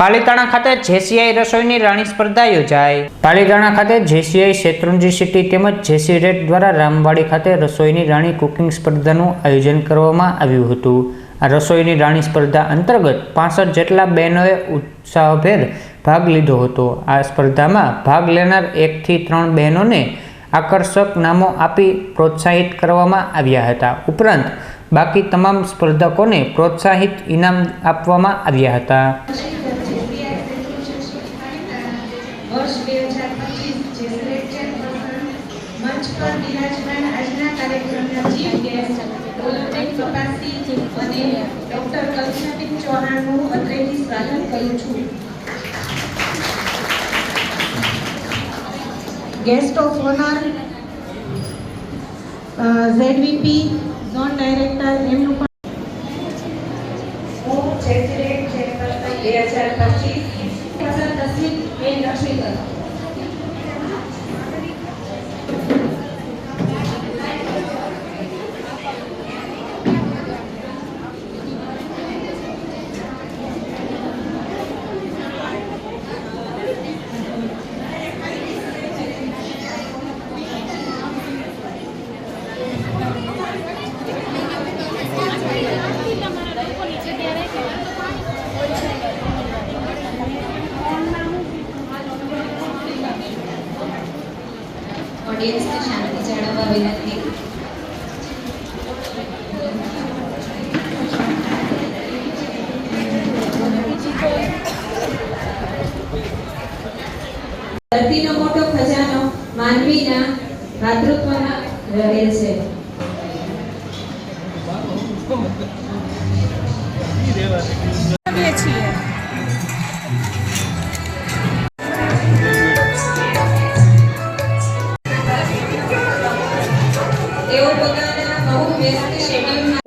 પાલીતાણા ખાતે જેસીઆઈ રસોઈની રાણી સ્પર્ધા યોજાઈ. પાલીતાણા ખાતે જેસીઆઈ શેત્રુંજી સિટી તેમજ જેસી રેટ દ્વારા રામવાડી ખાતે રસોઈની રાણી કુકિંગ સ્પર્ધાનું આયોજન કરવામાં આવ્યું હતું. આ રસોઈની રાણી સ્પર્ધા અંતર્ગત પાસઠ જેટલા બહેનોએ ઉત્સાહભેર ભાગ લીધો હતો. આ સ્પર્ધામાં ભાગ લેનાર એકથી ત્રણ બહેનોને આકર્ષક નામો આપી પ્રોત્સાહિત કરવામાં આવ્યા હતા. ઉપરાંત બાકી તમામ સ્પર્ધકોને પ્રોત્સાહિત ઇનામ આપવામાં આવ્યા હતા વર્ષ બે હજાર પચીસ જે ગ્રેટ ચેરપર્સન મંચ પર બિરાજમાન આજના કાર્યક્રમના ચીફ ગેસ્ટ અને ડોક્ટર કલ્પનાબેન ચૌહાણનું અત્રેથી સ્વાગત કરું છું guest of honour ZVP zone director એમનું પણ હું ચેરગ્રેડ ચેરપર્સન બે હજાર પચીસ. પસંદ તસવીર ઓડિયન્સને શાંતિ જાળવવા વિનંતી ધરતીનો મોટો ખજાનો માનવીના માતૃત્વમાં રહેલ છે. કરીએ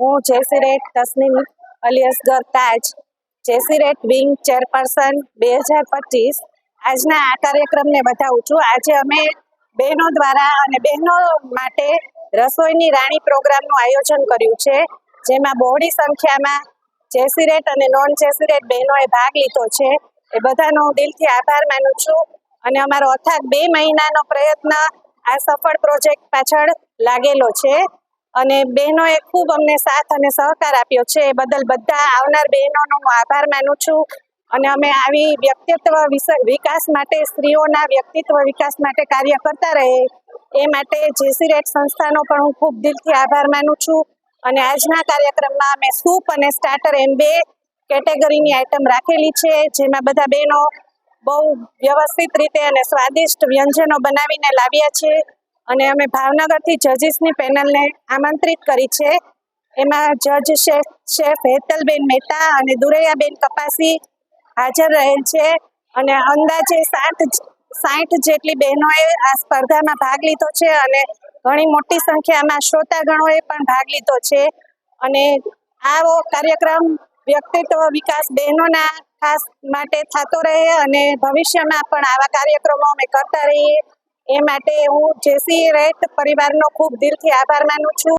હું જેસીરેટ તસ્નીમ અલિયસગર તાજ જેસીરેટ વિંગ ચેરપર્સન બે હજાર પચીસ. આજના આ કાર્યક્રમને બતાવું છું. આજે અમે બહેનો દ્વારા અને બહેનો માટે રસોઈની રાણી પ્રોગ્રામનું આયોજન કર્યું છે, જેમાં બહોળી સંખ્યામાં જેસીરેટ અને નોન જેસીરેટ બહેનોએ ભાગ લીધો છે. એ બધાનો હું દિલથી આભાર માનું છું અને અમારો અથાગ બે મહિનાનો પ્રયત્ન આ સફળ પ્રોજેક્ટ પાછળ લાગેલો છે. અને બહેનોએ ખૂબ અમને સાથ અને સહકાર આપ્યો છે. એ બદલ બધા આવનાર બહેનોનો હું આભાર માનું છું. અને અમે આવી વ્યક્તિત્વ વિકાસ માટે, સ્ત્રીઓના વ્યક્તિત્વ વિકાસ માટે કાર્ય કરતા રહે એ માટે જેસી રેટ સંસ્થાનો પણ હું ખૂબ દિલથી આભાર માનું છું. અને આજના કાર્યક્રમમાં અમે સૂપ અને સ્ટાર્ટર એમ બે કેટેગરીની આઈટમ રાખેલી છે, જેમાં બધા બહેનો બહુ વ્યવસ્થિત રીતે અને સ્વાદિષ્ટ વ્યંજનો બનાવીને લાવ્યા છે. અને અમે ભાવનગરથી જજીસની પેનલને આમંત્રિત કરી છે. એમાં જજ શેફ શેફ હેતલબેન મહેતા અને દુરૈયાબેન કપાસી હાજર રહેલ છે અને અંદાજે સાઠ સાઠ જેટલી બહેનોએ આ સ્પર્ધામાં ભાગ લીધો છે અને ઘણી મોટી સંખ્યામાં શ્રોતાગણોએ પણ ભાગ લીધો છે. અને આવો કાર્યક્રમ વ્યક્તિત્વ વિકાસ બહેનોના ખાસ માટે થતો રહે અને ભવિષ્યમાં પણ આવા કાર્યક્રમો અમે કરતા રહીએ. એ માટે હું જેસી રેટ પરિવારનો ખૂબ દિલથી આભાર માનું છું.